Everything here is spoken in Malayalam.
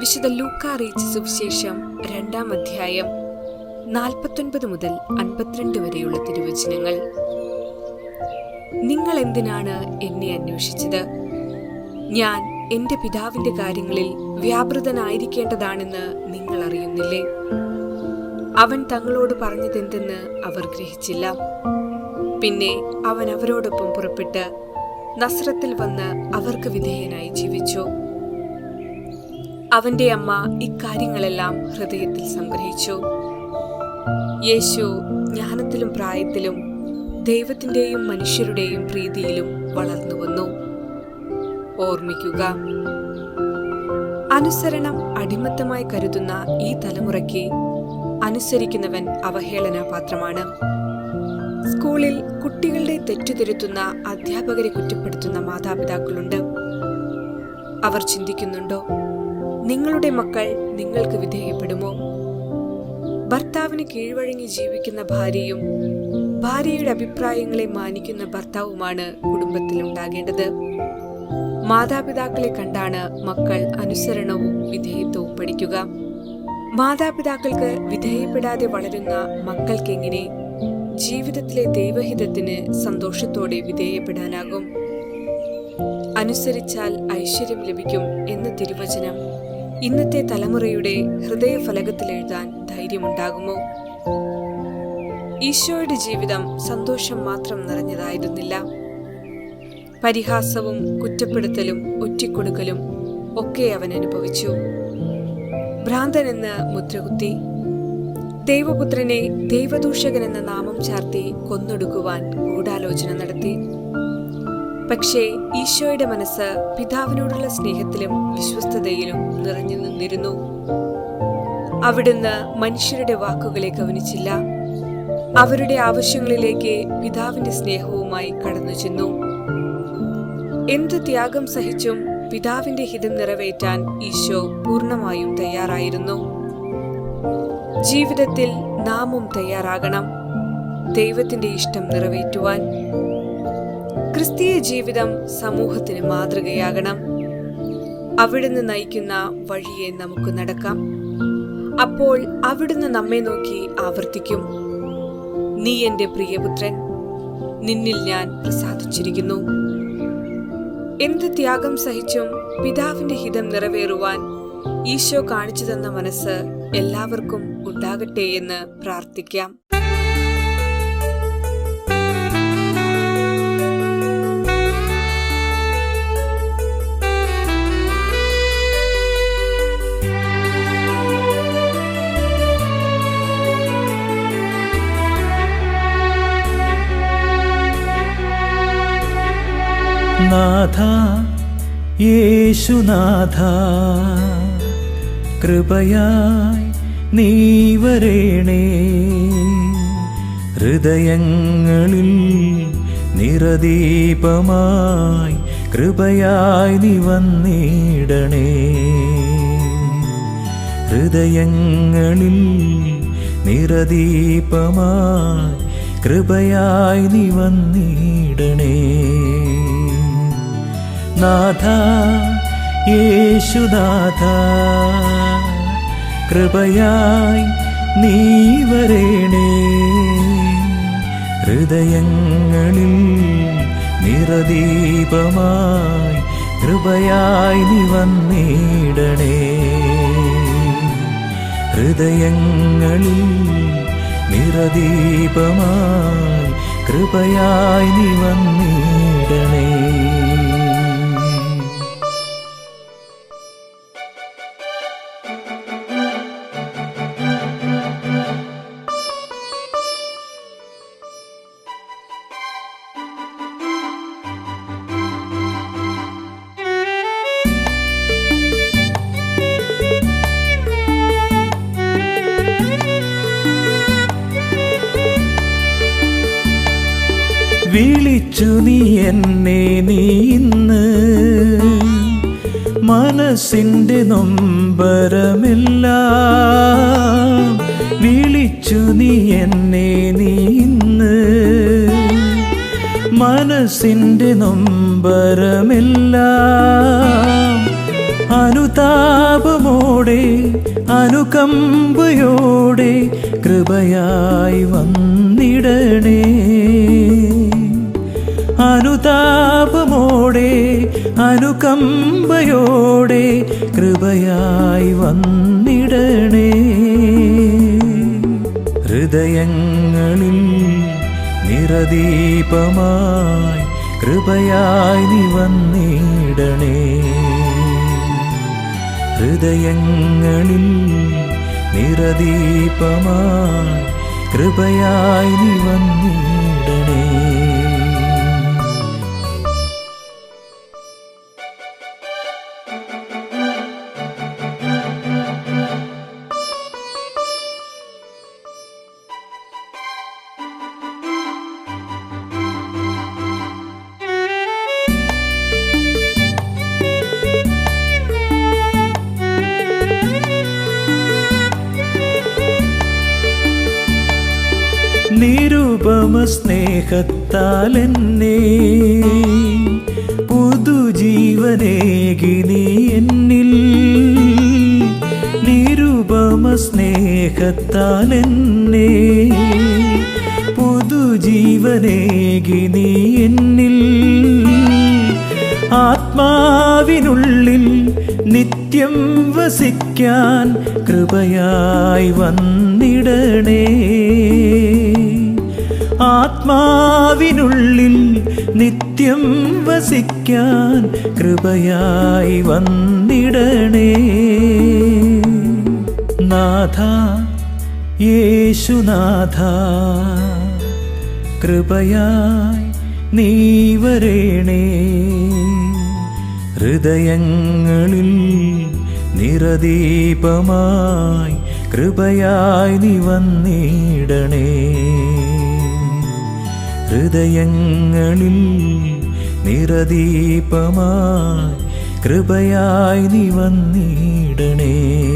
വിശുദ്ധ ലൂക്ക അറിയിച്ച സുവിശേഷം രണ്ടാം അധ്യായം നാൽപ്പത്തൊൻപത് മുതൽ അൻപത്തിരണ്ട് വരെയുള്ള തിരുവചനങ്ങൾ. നിങ്ങൾ എന്തിനാണ് എന്നെ അന്വേഷിച്ചത്? ഞാൻ എന്റെ പിതാവിന്റെ കാര്യങ്ങളിൽ വ്യാപൃതനായിരിക്കേണ്ടതാണെന്ന് നിങ്ങൾ അറിയുന്നില്ലേ? അവൻ തങ്ങളോട് പറഞ്ഞതെന്തെന്ന് അവർ ഗ്രഹിച്ചില്ല. പിന്നെ അവൻ അവരോടൊപ്പം പുറപ്പെട്ട് നസ്രത്തിൽ വന്ന് അവർക്ക് വിധേയനായി ജീവിച്ചു. അവന്റെ അമ്മ ഇക്കാര്യങ്ങളെല്ലാം ഹൃദയത്തിൽ സംഗ്രഹിച്ചു. യേശു ജ്ഞാനത്തിലും പ്രായത്തിലും ദൈവത്തിന്റെയും മനുഷ്യരുടെയും പ്രീതിയിലും വളർന്നു വന്നു. ഓർമ്മിക്കുക അനുസരണം അടിമത്തമായി കരുതുന്ന ഈ തലമുറയ്ക്ക് അനുസരിക്കുന്നവൻ അവഹേളനാപാത്രമാണ്. സ്കൂളിൽ കുട്ടികളുടെ തെറ്റുതിരുത്തുന്ന അധ്യാപകരെ കുറ്റപ്പെടുത്തുന്ന മാതാപിതാക്കളുണ്ട്. അവർ ചിന്തിക്കുന്നുണ്ടോ? നിങ്ങളുടെ മക്കൾ നിങ്ങൾക്ക് വിധേയപ്പെടുമോ? ഭർത്താവിന് കീഴ്വഴങ്ങി ജീവിക്കുന്ന ഭാര്യയും ഭാര്യയുടെ അഭിപ്രായങ്ങളെ മാനിക്കുന്ന ഭർത്താവുമാണ് കുടുംബത്തിൽ ഉണ്ടാകേണ്ടത് മാതാപിതാക്കളെ കണ്ടാണ് മക്കൾ അനുസരണവും വിധേയത്വവും പഠിക്കുക. മാതാപിതാക്കൾക്ക് വിധേയപ്പെടാതെ വളരുന്ന മക്കൾക്കെങ്ങനെ ജീവിതത്തിലെ ദൈവഹിതത്തിന് സന്തോഷത്തോടെ വിധേയപ്പെടാനാകും? അനുസരിച്ചാൽ ഐശ്വര്യം ലഭിക്കും എന്ന തിരുവചനം ഇന്നത്തെ തലമുറയുടെ ഹൃദയഫലകത്തിൽ എഴുതാൻ ധൈര്യമുണ്ടാകുമോ? ഈശോയുടെ ജീവിതം സന്തോഷം മാത്രം നിറഞ്ഞതായിരുന്നില്ല. പരിഹാസവും കുറ്റപ്പെടുത്തലും ഒറ്റിക്കൊടുക്കലും ഒക്കെ അവൻ അനുഭവിച്ചു. ഭ്രാന്തനെന്ന് മുദ്രകുത്തി ദൈവപുത്രനെ ദൈവദൂഷകൻ എന്ന നാമം ചാർത്തി കൊന്നൊടുക്കുവാൻ ഗൂഢാലോചന നടത്തി. പക്ഷേ ഈശോയുടെ മനസ്സ് പിതാവിനോടുള്ള സ്നേഹത്തിലും വിശ്വസ്തതയിലും നിറഞ്ഞു നിന്നിരുന്നു. അവിടുന്ന് മനുഷ്യരുടെ വാക്കുകളെ ഗവനിച്ചില്ല. അവരുടെ ആവശ്യങ്ങളിലേക്ക് പിതാവിന്റെ സ്നേഹവുമായി കടന്നു ചെന്നു. എന്ത് ത്യാഗം സഹിച്ചും പിതാവിന്റെ ഹിതം നിറവേറ്റാൻ ഈശോ പൂർണമായും തയ്യാറായിരുന്നു. ജീവിതത്തിൽ നാമും തയ്യാറാകണം. ദൈവത്തിന്റെ ഇഷ്ടം നിറവേറ്റുവാൻ ക്രിസ്തീയ ജീവിതം സമൂഹത്തിന് മാതൃകയാകണം. അവിടുന്ന് നയിക്കുന്ന വഴിയെ നമുക്ക് നടക്കാം. അപ്പോൾ അവിടുന്ന് നമ്മെ നോക്കി ആവർത്തിക്കും. നീ എന്റെ പ്രിയപുത്രൻ നിന്നിൽ ഞാൻ പ്രസാദിച്ചിരിക്കുന്നു. എന്ത് ത്യാഗം സഹിച്ചും പിതാവിന്റെ ഹിതം നിറവേറുവാൻ ഈശോ കാണിച്ചു തന്ന മനസ്സ് എല്ലാവർക്കും ഉണ്ടാകട്ടെ എന്ന് പ്രാർത്ഥിക്കാം. നാഥ യേശുനാഥ കൃപയായി നീവരേണേ ഹൃദയങ്ങളിൽ നിറദീപമായി കൃപയായി നീ വന്നിടണേ. ഹൃദയങ്ങളിൽ നിറദീപമായി കൃപയായി നീ വന്നിടണേ. നാഥ യേശുനാഥ കൃപയായി നീ വരേണേ. ഹൃദയങ്ങളിൽ നിറദീപമായി കൃപയായി നീ വന്നിടണേ. ഹൃദയങ്ങളിൽ നിറദീപമായി കൃപയായി നീ വന്നിടണേ. വിളിച്ചു നീ എന്നെ നീ ഇന്ന്. മനസ്സിന്റെ നൊമ്പരമില്ല. വിളിച്ചു നീ എന്നെ നീ ഇന്ന്. മനസ്സിന്റെ നൊമ്പരമില്ല. അനുതാപമോ അനുതാപമോടെ അനുകമ്പയോടെ കൃപയായി വന്നിടണേ. അനുതാപമോടെ അനുകമ്പയോടെ കൃപയായി വന്നിടണേ. ഹൃദയങ്ങളിൽ നിറദീപമായി കൃപയായി നീ വന്നിടണേ. ഹൃദയങ്ങളിൽ നിറദീപമായി കൃപയായി നീ വന്നിടണേ. നിരുപമ സ്നേഹത്താൽ എന്നെ പുതുജീവനേകി നീ എന്നിൽ നിരുപമ സ്നേഹത്താൽ എന്നെ പുതുജീവനേകി നീ എന്നിൽ ആത്മാവിനുള്ളിൽ നിത്യം വസിക്കാൻ കൃപയായി വന്നിടണേ. ആത്മാവിനുള്ളിൽ നിത്യം വസിക്കാൻ കൃപയായി വന്നിടണേ. നാഥ യേശുനാഥ കൃപയായി നീ വരേണേ. ഹൃദയങ്ങളിൽ നിറദീപമായി കൃപയായി നീ വന്നിടണേ. ഹൃദയങ്ങളിൽ നിറദീപമായി കൃപയായി നീ വന്നിടണേ.